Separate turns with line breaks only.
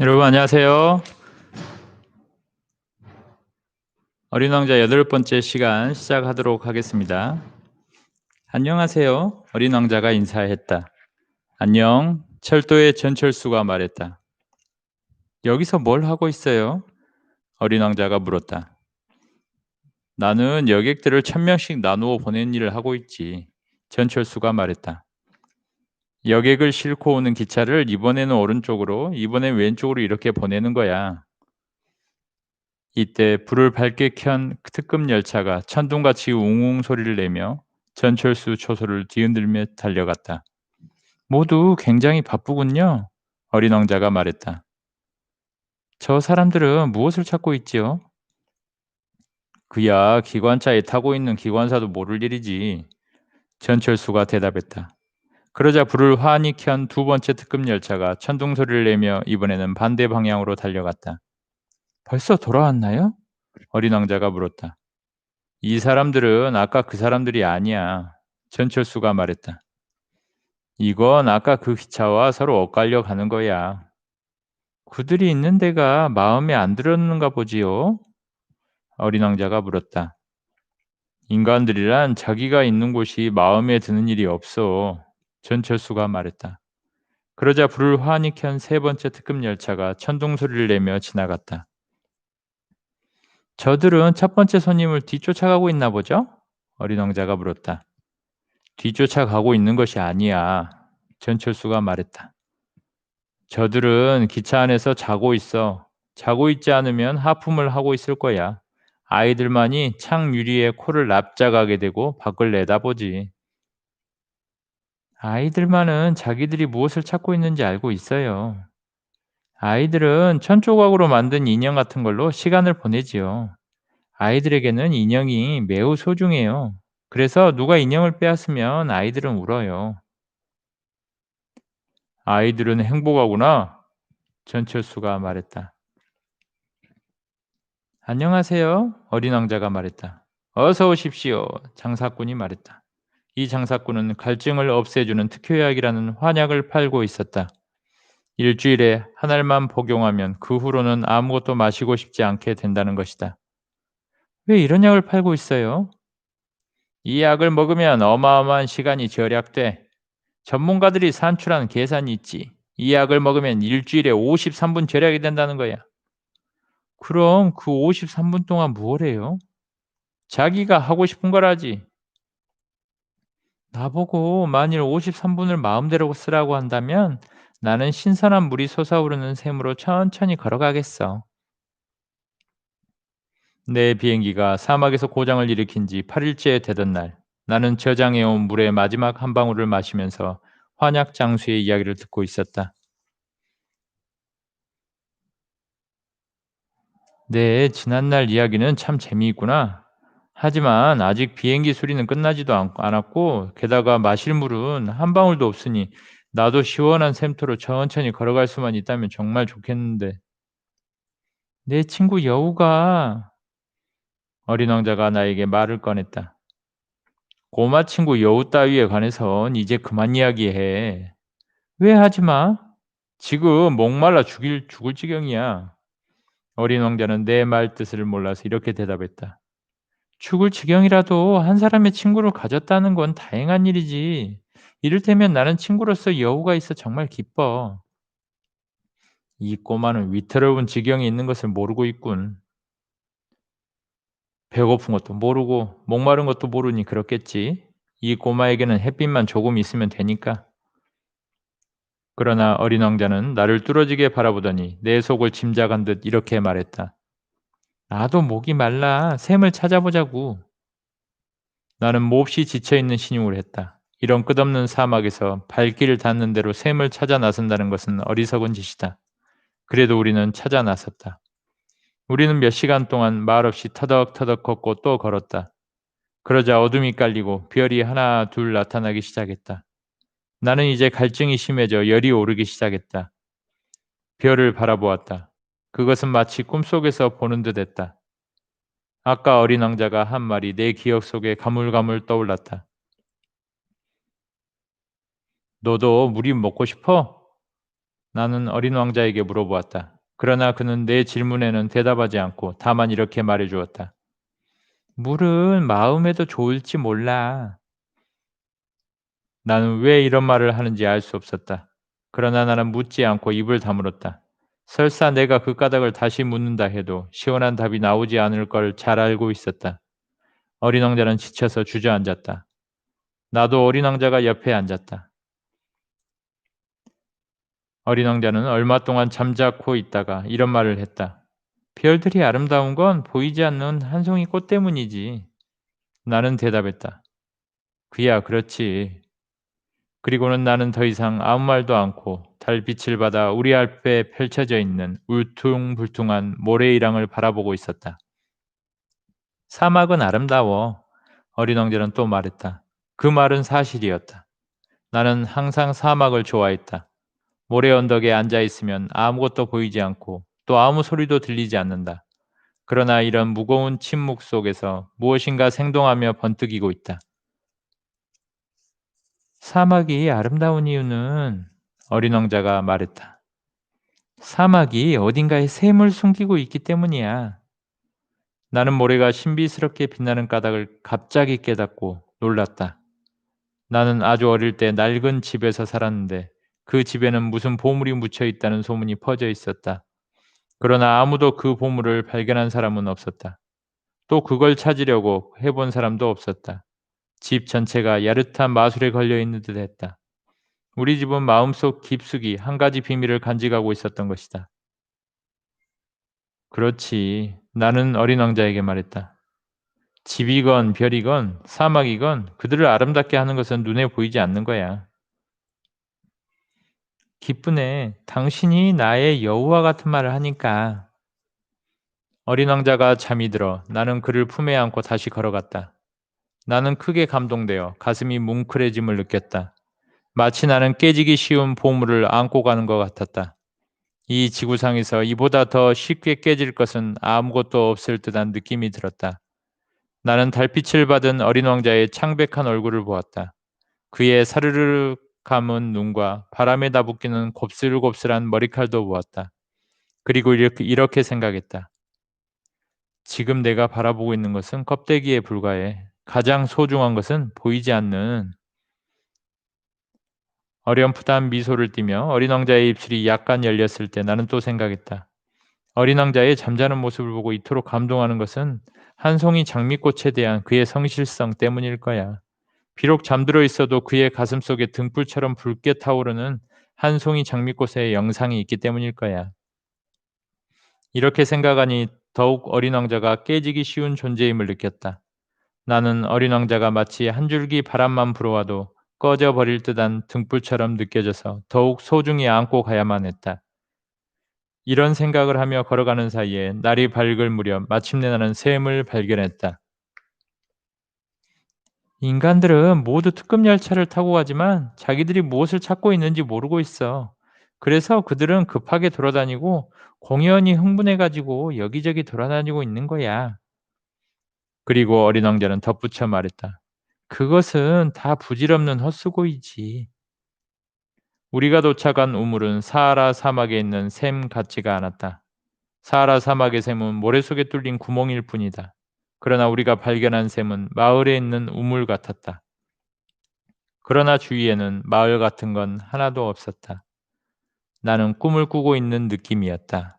여러분 안녕하세요. 어린 왕자 여덟 번째 시간 시작하도록 하겠습니다. 안녕하세요. 어린 왕자가 인사했다. 안녕. 철도의 전철수가 말했다. 여기서 뭘 하고 있어요? 어린 왕자가 물었다. 나는 여객들을 천 명씩 나누어 보내는 일을 하고 있지. 전철수가 말했다. 여객을 싣고 오는 기차를 이번에는 오른쪽으로, 이번엔 왼쪽으로 이렇게 보내는 거야. 이때 불을 밝게 켠 특급 열차가 천둥같이 웅웅 소리를 내며 전철수 초소를 뒤흔들며 달려갔다. 모두 굉장히 바쁘군요. 어린 왕자가 말했다. 저 사람들은 무엇을 찾고 있지요? 그야 기관차에 타고 있는 기관사도 모를 일이지. 전철수가 대답했다. 그러자 불을 환히 켠 두 번째 특급 열차가 천둥 소리를 내며 이번에는 반대 방향으로 달려갔다. 벌써 돌아왔나요? 어린 왕자가 물었다. 이 사람들은 아까 그 사람들이 아니야. 전철수가 말했다. 이건 아까 그 기차와 서로 엇갈려 가는 거야. 그들이 있는 데가 마음에 안 들었는가 보지요? 어린 왕자가 물었다. 인간들이란 자기가 있는 곳이 마음에 드는 일이 없어. 전철수가 말했다. 그러자 불을 환히 켠 세 번째 특급 열차가 천둥 소리를 내며 지나갔다. 저들은 첫 번째 손님을 뒤쫓아가고 있나 보죠? 어린 왕자가 물었다. 뒤쫓아가고 있는 것이 아니야. 전철수가 말했다. 저들은 기차 안에서 자고 있어. 자고 있지 않으면 하품을 하고 있을 거야. 아이들만이 창 유리에 코를 납작하게 되고 밖을 내다보지. 아이들만은 자기들이 무엇을 찾고 있는지 알고 있어요. 아이들은 천조각으로 만든 인형 같은 걸로 시간을 보내지요. 아이들에게는 인형이 매우 소중해요. 그래서 누가 인형을 빼앗으면 아이들은 울어요. 아이들은 행복하구나. 전철수가 말했다. 안녕하세요. 어린 왕자가 말했다. 어서 오십시오. 장사꾼이 말했다. 이 장사꾼은 갈증을 없애주는 특효약이라는 환약을 팔고 있었다. 일주일에 한 알만 복용하면 그 후로는 아무것도 마시고 싶지 않게 된다는 것이다. 왜 이런 약을 팔고 있어요? 이 약을 먹으면 어마어마한 시간이 절약돼. 전문가들이 산출한 계산이 있지. 이 약을 먹으면 일주일에 53분 절약이 된다는 거야. 그럼 그 53분 동안 무엇 해요? 자기가 하고 싶은 걸 하지. 나보고 만일 53분을 마음대로 쓰라고 한다면 나는 신선한 물이 솟아오르는 샘으로 천천히 걸어가겠어. 내 비행기가 사막에서 고장을 일으킨 지 8일째 되던 날, 나는 저장해온 물의 마지막 한 방울을 마시면서 환약 장수의 이야기를 듣고 있었다. 네, 지난날 이야기는 참 재미있구나. 하지만 아직 비행기 수리는 끝나지도 않- 않았고, 게다가 마실 물은 한 방울도 없으니 나도 시원한 샘터로 천천히 걸어갈 수만 있다면 정말 좋겠는데. 내 친구 여우가 어린 왕자가 나에게 말을 꺼냈다. 고마 친구 여우 따위에 관해선 이제 그만 이야기해. 왜 하지 마? 지금 목말라 죽일 죽을 지경이야. 어린 왕자는 내 말 뜻을 몰라서 이렇게 대답했다. 죽을 지경이라도 한 사람의 친구를 가졌다는 건 다행한 일이지. 이를테면 나는 친구로서 여우가 있어 정말 기뻐. 이 꼬마는 위태로운 지경이 있는 것을 모르고 있군. 배고픈 것도 모르고 목마른 것도 모르니 그렇겠지. 이 꼬마에게는 햇빛만 조금 있으면 되니까. 그러나 어린 왕자는 나를 뚫어지게 바라보더니 내 속을 짐작한 듯 이렇게 말했다. 나도 목이 말라 샘을 찾아보자고. 나는 몹시 지쳐있는 신용을 했다. 이런 끝없는 사막에서 발길을 닿는 대로 샘을 찾아 나선다는 것은 어리석은 짓이다. 그래도 우리는 찾아 나섰다. 우리는 몇 시간 동안 말없이 터덕터덕 걷고 또 걸었다. 그러자 어둠이 깔리고 별이 하나 둘 나타나기 시작했다. 나는 이제 갈증이 심해져 열이 오르기 시작했다. 별을 바라보았다. 그것은 마치 꿈속에서 보는 듯 했다. 아까 어린 왕자가 한 말이 내 기억 속에 가물가물 떠올랐다. 너도 물이 먹고 싶어? 나는 어린 왕자에게 물어보았다. 그러나 그는 내 질문에는 대답하지 않고 다만 이렇게 말해 주었다. 물은 마음에도 좋을지 몰라. 나는 왜 이런 말을 하는지 알 수 없었다. 그러나 나는 묻지 않고 입을 다물었다. 설사 내가 그 까닭을 다시 묻는다 해도 시원한 답이 나오지 않을 걸 잘 알고 있었다. 어린 왕자는 지쳐서 주저앉았다. 나도 어린 왕자가 옆에 앉았다. 어린 왕자는 얼마 동안 잠자코 있다가 이런 말을 했다. 별들이 아름다운 건 보이지 않는 한 송이 꽃 때문이지. 나는 대답했다. 그야 그렇지. 그리고는 나는 더 이상 아무 말도 않고 달빛을 받아 우리 앞에 펼쳐져 있는 울퉁불퉁한 모래이랑을 바라보고 있었다. 사막은 아름다워. 어린 왕자는 또 말했다. 그 말은 사실이었다. 나는 항상 사막을 좋아했다. 모래 언덕에 앉아 있으면 아무것도 보이지 않고 또 아무 소리도 들리지 않는다. 그러나 이런 무거운 침묵 속에서 무엇인가 생동하며 번뜩이고 있다. 사막이 아름다운 이유는 어린 왕자가 말했다. 사막이 어딘가에 샘을 숨기고 있기 때문이야. 나는 모래가 신비스럽게 빛나는 까닭을 갑자기 깨닫고 놀랐다. 나는 아주 어릴 때 낡은 집에서 살았는데 그 집에는 무슨 보물이 묻혀 있다는 소문이 퍼져 있었다. 그러나 아무도 그 보물을 발견한 사람은 없었다. 또 그걸 찾으려고 해본 사람도 없었다. 집 전체가 야릇한 마술에 걸려 있는 듯 했다. 우리 집은 마음속 깊숙이 한 가지 비밀을 간직하고 있었던 것이다. 그렇지. 나는 어린 왕자에게 말했다. 집이건 별이건 사막이건 그들을 아름답게 하는 것은 눈에 보이지 않는 거야. 기쁘네. 당신이 나의 여우와 같은 말을 하니까. 어린 왕자가 잠이 들어 나는 그를 품에 안고 다시 걸어갔다. 나는 크게 감동되어 가슴이 뭉클해짐을 느꼈다. 마치 나는 깨지기 쉬운 보물을 안고 가는 것 같았다. 이 지구상에서 이보다 더 쉽게 깨질 것은 아무것도 없을 듯한 느낌이 들었다. 나는 달빛을 받은 어린 왕자의 창백한 얼굴을 보았다. 그의 사르르 감은 눈과 바람에 다붙기는 곱슬곱슬한 머리칼도 보았다. 그리고 이렇게, 이렇게 생각했다. 지금 내가 바라보고 있는 것은 껍데기에 불과해. 가장 소중한 것은 보이지 않는 어렴풋한 미소를 띠며 어린 왕자의 입술이 약간 열렸을 때 나는 또 생각했다. 어린 왕자의 잠자는 모습을 보고 이토록 감동하는 것은 한 송이 장미꽃에 대한 그의 성실성 때문일 거야. 비록 잠들어 있어도 그의 가슴 속에 등불처럼 붉게 타오르는 한 송이 장미꽃의 영상이 있기 때문일 거야. 이렇게 생각하니 더욱 어린 왕자가 깨지기 쉬운 존재임을 느꼈다. 나는 어린 왕자가 마치 한 줄기 바람만 불어와도 꺼져 버릴 듯한 등불처럼 느껴져서 더욱 소중히 안고 가야만 했다. 이런 생각을 하며 걸어가는 사이에 날이 밝을 무렵 마침내 나는 샘을 발견했다. 인간들은 모두 특급 열차를 타고 가지만 자기들이 무엇을 찾고 있는지 모르고 있어. 그래서 그들은 급하게 돌아다니고 공연히 흥분해 가지고 여기저기 돌아다니고 있는 거야. 그리고 어린 왕자는 덧붙여 말했다. 그것은 다 부질없는 헛수고이지. 우리가 도착한 우물은 사하라 사막에 있는 샘 같지가 않았다. 사하라 사막의 샘은 모래 속에 뚫린 구멍일 뿐이다. 그러나 우리가 발견한 샘은 마을에 있는 우물 같았다. 그러나 주위에는 마을 같은 건 하나도 없었다. 나는 꿈을 꾸고 있는 느낌이었다.